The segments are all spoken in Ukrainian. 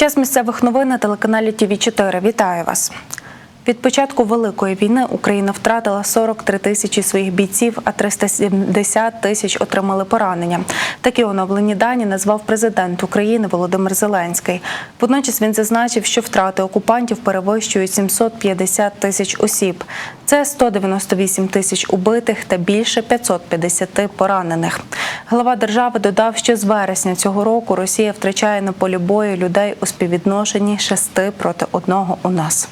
Час місцевих новин на телеканалі ТВ 4 Вітаю вас. Від початку великої війни Україна втратила 43 тисячі своїх бійців, а 370 тисяч отримали поранення. Такі оновлені дані назвав президент України Володимир Зеленський. Водночас він зазначив, що втрати окупантів перевищують 750 тисяч осіб. Це 198 тисяч убитих та більше 550 поранених. Глава держави додав, що з вересня цього року Росія втрачає на полі бою людей у співвідношенні 6 проти 1 у нас.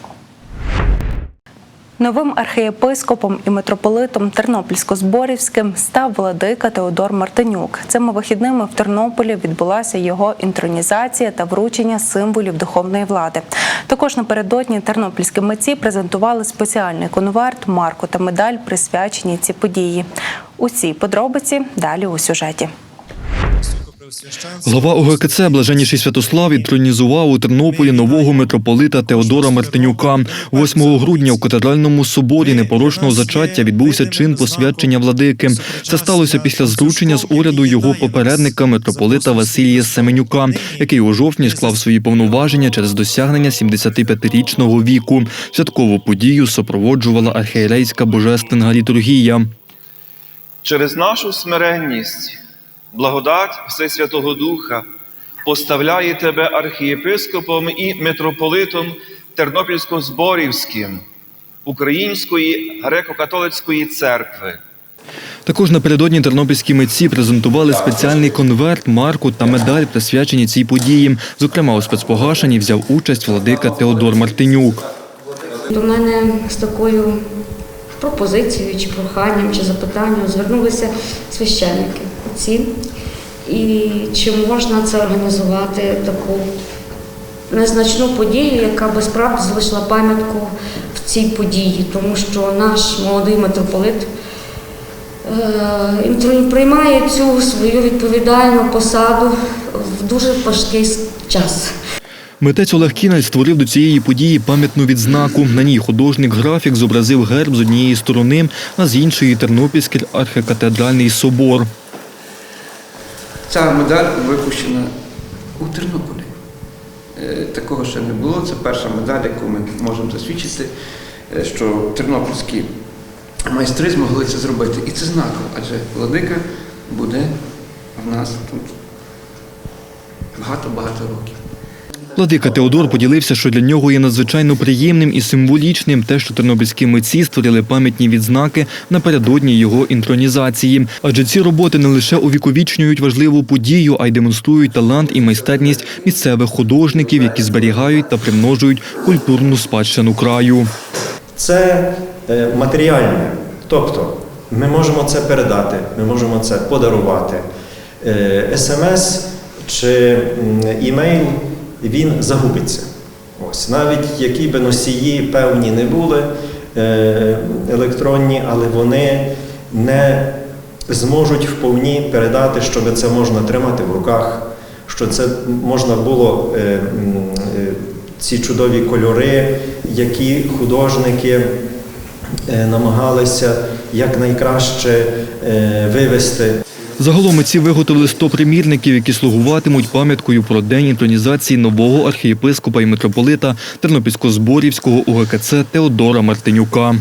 Новим архієпископом і митрополитом Тернопільсько-Зборівським став владика Теодор Мартинюк. Цими вихідними в Тернополі відбулася його інтронізація та вручення символів духовної влади. Також напередодні тернопільські митці презентували спеціальний конверт, марку та медаль, присвячені ці події. Усі подробиці далі у сюжеті. Глава ОГКЦ Блаженніший Святослав інтронізував у Тернополі нового митрополита Теодора Мартинюка. 8 грудня у катедральному соборі непорочного зачаття відбувся чин посвячення владики. Це сталося після зручення з уряду його попередника митрополита Василія Семенюка, який у жовтні склав свої повноваження через досягнення 75-річного віку. Святкову подію супроводжувала архієрейська божественна літургія. через нашу смиренність, благодать Всесвятого Духа поставляє тебе архієпископом і митрополитом Тернопільсько-Зборівським Української греко-католицької церкви. Також напередодні тернопільські митці презентували спеціальний конверт, марку та медаль, присвячені цій події. Зокрема, у спецпогашенні взяв участь владика Теодор Мартинюк. До мене з такою пропозицією, чи проханням, чи запитанням звернулися священники отці. І чи можна це організувати таку незначну подію, яка би справді залишила пам'ятку в цій події, тому що наш молодий митрополит е, приймає цю свою відповідальну посаду в дуже важкий час. Митець Олег Кіналь створив до цієї події пам'ятну відзнаку. На ній художник-графік зобразив герб з однієї сторони, а з іншої Тернопільський архікатедральний собор. Ця медаль випущена у Тернополі. Е, Такого ще не було. Це перша медаль, яку ми можемо засвідчити, е, що тернопільські майстри змогли це зробити. І це знаково, адже владика буде в нас тут багато-багато років. Владика Теодор поділився, що для нього є надзвичайно приємним і символічним те, що тернопільські митці створили пам'ятні відзнаки напередодні його інтронізації. Адже ці роботи не лише увіковічнюють важливу подію, а й демонструють талант і майстерність місцевих художників, які зберігають та примножують культурну спадщину краю. це е, матеріальне. Тобто ми можемо це передати, ми можемо це подарувати. Е, СМС чи імейл він загубиться. Ось навіть які би носії певні не були е, електронні, але вони не зможуть вповні передати, щоб це можна тримати в руках, що це можна було е, е, ці чудові кольори, які художники намагалися якнайкраще вивести. Загалом митці виготовили 100 примірників, які слугуватимуть пам'яткою про день інтронізації нового архієпископа і митрополита Тернопільсько-Зборівського УГКЦ Теодора Мартинюка.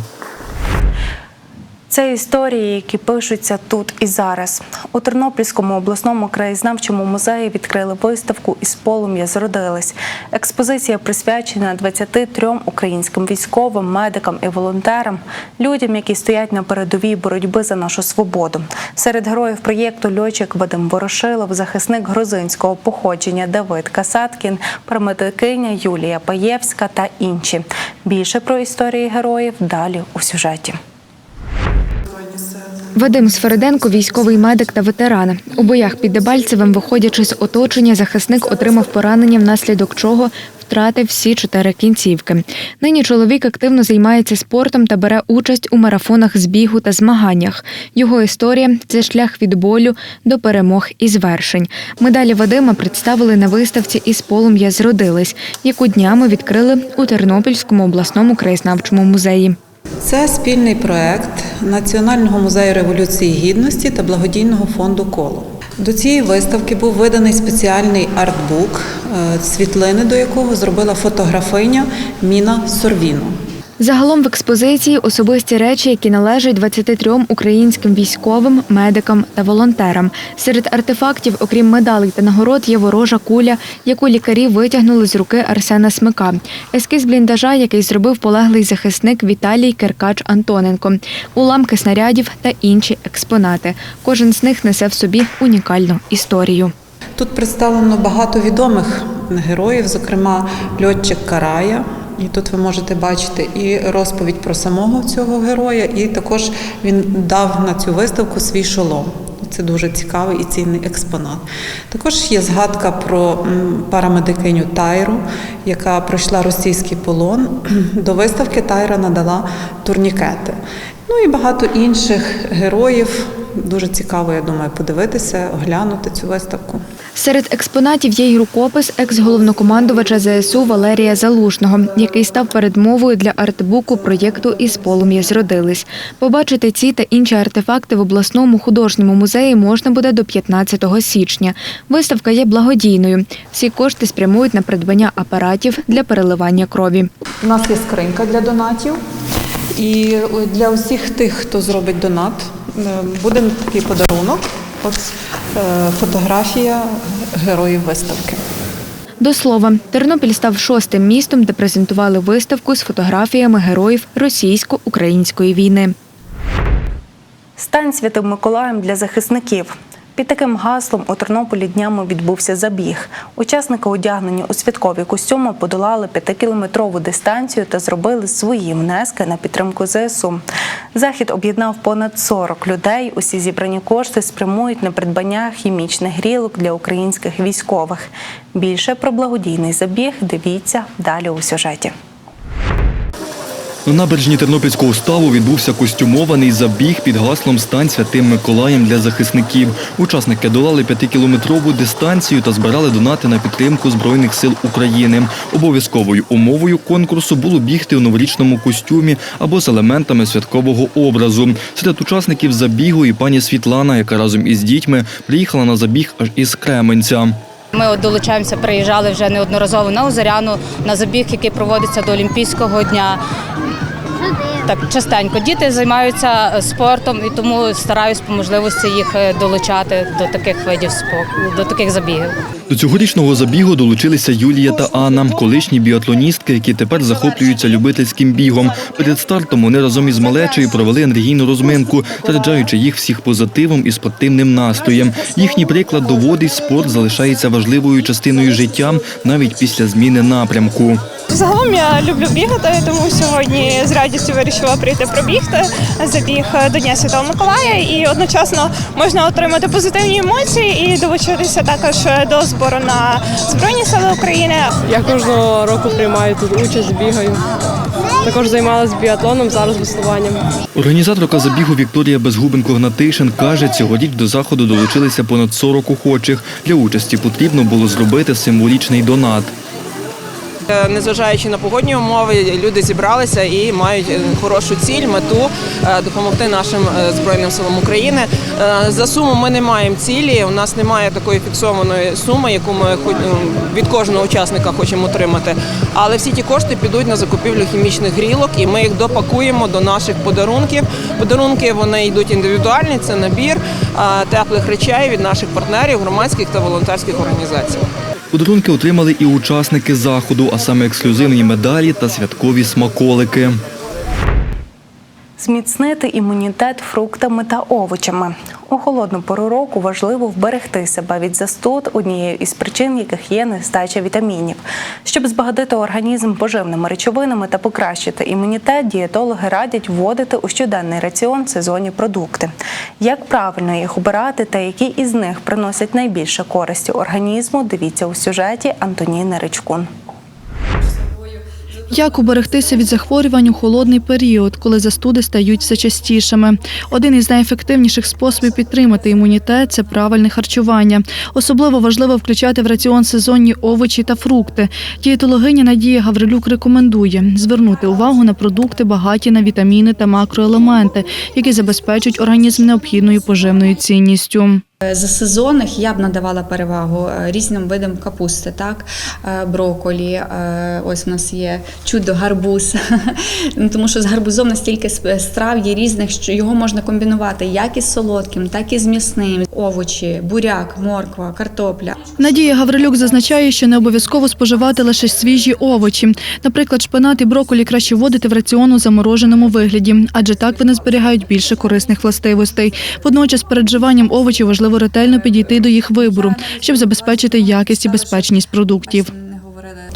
Це історії, які пишуться тут і зараз. У Тернопільському обласному краєзнавчому музеї відкрили виставку із полум'я зродились. Експозиція присвячена 23 українським військовим, медикам і волонтерам, людям, які стоять на передовій боротьби за нашу свободу. Серед героїв проєкту льотчик Вадим Ворошилов, захисник грузинського походження Давид Касаткін, парамедикиня Юлія Паєвська та інші. Більше про історії героїв далі у сюжеті. Вадим Сфериденко, військовий медик та ветеран. У боях під Дебальцевим, виходячи з оточення, захисник отримав поранення, внаслідок чого втратив всі чотири кінцівки. Нині чоловік активно займається спортом та бере участь у марафонах з бігу та змаганнях. Його історія це шлях від болю до перемог і звершень. Медалі Вадима представили на виставці із полум'я зродились, яку днями відкрили у Тернопільському обласному краєзнавчому музеї. Це спільний проект Національного музею революції гідності та благодійного фонду Коло. До цієї виставки був виданий спеціальний артбук, е, світлини до якого зробила фотографиня Міна Сорвіно. Загалом в експозиції особисті речі, які належать 23 українським військовим, медикам та волонтерам. Серед артефактів, окрім медалей та нагород, є ворожа куля, яку лікарі витягнули з руки Арсена Смика. Ескіз бліндажа, який зробив полеглий захисник Віталій Керкач Антоненко, уламки снарядів та інші експонати. Кожен з них несе в собі унікальну історію. Тут представлено багато відомих героїв, зокрема льотчик Карая. І тут ви можете бачити і розповідь про самого цього героя, і також він дав на цю виставку свій шолом. Це дуже цікавий і цінний експонат. Також є згадка про парамедикиню Тайру, яка пройшла російський полон. До виставки Тайра надала турнікети. Ну і багато інших героїв. Дуже цікаво, я думаю, подивитися, оглянути цю виставку. Серед експонатів є й рукопис екс-головнокомандувача ЗСУ Валерія Залужного, який став передмовою для артбуку проєкту Із полум'я зродились. Побачити ці та інші артефакти в обласному художньому музеї можна буде до 15 січня. Виставка є благодійною. Всі кошти спрямують на придбання апаратів для переливання крові. У нас є скринька для донатів. І для усіх тих, хто зробить донат, буде такий подарунок. Ось е, фотографія героїв виставки. До слова, Тернопіль став шостим містом, де презентували виставку з фотографіями героїв російсько-української війни. Стань святим Миколаєм для захисників. Під таким гаслом у Тернополі днями відбувся забіг. Учасники, одягнені у святкові костюми, подолали п'ятикілометрову дистанцію та зробили свої внески на підтримку ЗСУ. Захід об'єднав понад 40 людей. Усі зібрані кошти спрямують на придбання хімічних грілок для українських військових. Більше про благодійний забіг дивіться далі у сюжеті. На набережні Тернопільського ставу відбувся костюмований забіг під гаслом «Стань святим Миколаєм для захисників. Учасники долали п'ятикілометрову дистанцію та збирали донати на підтримку Збройних сил України. Обов'язковою умовою конкурсу було бігти у новорічному костюмі або з елементами святкового образу. Серед учасників забігу і пані Світлана, яка разом із дітьми приїхала на забіг аж із Кременця. Ми от долучаємося, приїжджали вже неодноразово на Озеряну, на забіг, який проводиться до Олімпійського дня. Так, частенько діти займаються е, спортом і тому стараюсь по можливості їх е, долучати до таких видів спорту, до таких забігів. До цьогорічного забігу долучилися Юлія та Анна, колишні біатлоністки, які тепер захоплюються любительським бігом. Перед стартом вони разом із малечею провели енергійну розминку, заряджаючи їх всіх позитивом і спортивним настроєм. Їхній приклад доводить, спорт залишається важливою частиною життя навіть після зміни напрямку. Загалом я люблю бігати, тому сьогодні з радістю вирішила прийти пробігти забіг до Дня Святого Миколая і одночасно можна отримати позитивні емоції і долучитися також до збору на Збройні Сили України. Я кожного року приймаю тут участь, бігаю. Також займалася біатлоном, зараз веслуванням. Організаторка забігу Вікторія Безгубенко-Гнатишин каже, цьогоріч до заходу долучилися понад 40 охочих. Для участі потрібно було зробити символічний донат. Е, Незважаючи на погодні умови, люди зібралися і мають е, хорошу ціль, мету е, допомогти нашим збройним силам України. За суму ми не маємо цілі. У нас немає такої фіксованої суми, яку ми від кожного учасника хочемо отримати. Але всі ті кошти підуть на закупівлю хімічних грілок, і ми їх допакуємо до наших подарунків. Подарунки вони йдуть індивідуальні. Це набір теплих речей від наших партнерів, громадських та волонтерських організацій. Подарунки отримали і учасники заходу, а саме ексклюзивні медалі та святкові смаколики. Зміцнити імунітет фруктами та овочами. У холодну пору року важливо вберегти себе від застуд, однією із причин яких є нестача вітамінів. Щоб збагатити організм поживними речовинами та покращити імунітет, дієтологи радять вводити у щоденний раціон сезонні продукти. Як правильно їх обирати та які із них приносять найбільше користі організму, дивіться у сюжеті Антоніни Ричкун. Як уберегтися від захворювань у холодний період, коли застуди стають все частішими? Один із найефективніших способів підтримати імунітет це правильне харчування. Особливо важливо включати в раціон сезонні овочі та фрукти. Дієтологиня Надія Гаврилюк рекомендує звернути увагу на продукти, багаті на вітаміни та макроелементи, які забезпечують організм необхідною поживною цінністю. За сезонних я б надавала перевагу е, різним видам капусти, так Е, броколі. е, Ось у нас є чудо гарбуз. Ну, Тому що з гарбузом настільки страв є різних, що його можна комбінувати як із солодким, так і з м'ясним. Овочі, буряк, морква, картопля. Надія Гаврилюк зазначає, що не обов'язково споживати лише свіжі овочі. Наприклад, шпинат і брокколі краще вводити в раціон у замороженому вигляді, адже так вони зберігають більше корисних властивостей. Водночас перед вживанням овочів важливо ретельно підійти до їх вибору, щоб забезпечити якість і безпечність продуктів.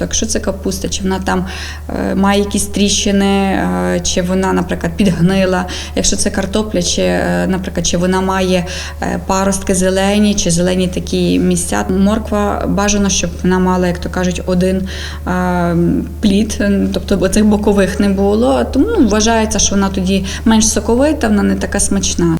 Якщо це капуста, чи вона там е, має якісь тріщини, е, чи вона, наприклад, підгнила. Якщо це картопля, чи, е, наприклад, чи вона має паростки зелені, чи зелені такі місця. Морква бажано, щоб вона мала, як то кажуть, один плід, тобто цих бокових не було. Тому ну, вважається, що вона тоді менш соковита, вона не така смачна.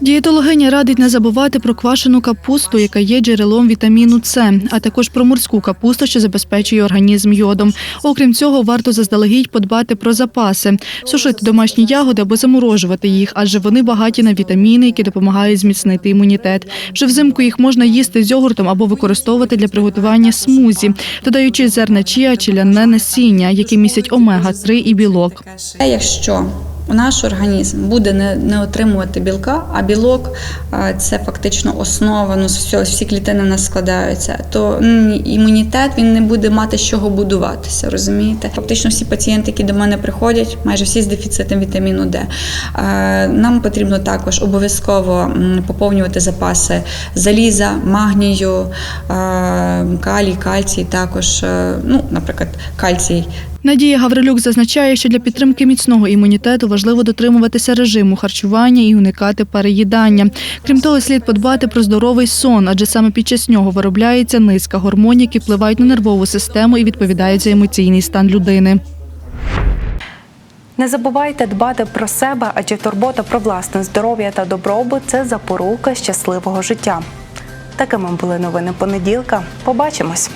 Дієтологиня радить не забувати про квашену капусту, яка є джерелом вітаміну С, а також про морську капусту, що забезпечує організм йодом. Окрім цього, варто заздалегідь подбати про запаси, сушити домашні ягоди або заморожувати їх, адже вони багаті на вітаміни, які допомагають зміцнити імунітет. Вже взимку їх можна їсти з йогуртом або використовувати для приготування смузі, додаючи зерна чія чи ляне насіння, які містять омега-3 і білок. Якщо наш організм буде не, не отримувати білка, а білок це фактично основа, ну все, всі клітини в нас складаються, то імунітет він не буде мати з чого будуватися, розумієте? Фактично всі пацієнти, які до мене приходять, майже всі з дефіцитом вітаміну Д. Нам потрібно також обов'язково поповнювати запаси заліза, магнію, калій, кальцій, також, ну, наприклад, кальцій Надія Гаврилюк зазначає, що для підтримки міцного імунітету важливо дотримуватися режиму харчування і уникати переїдання. Крім того, слід подбати про здоровий сон, адже саме під час нього виробляється низка гормонів, які впливають на нервову систему і відповідають за емоційний стан людини. Не забувайте дбати про себе, адже турбота про власне здоров'я та добробут це запорука щасливого життя. Такими були новини понеділка. Побачимось.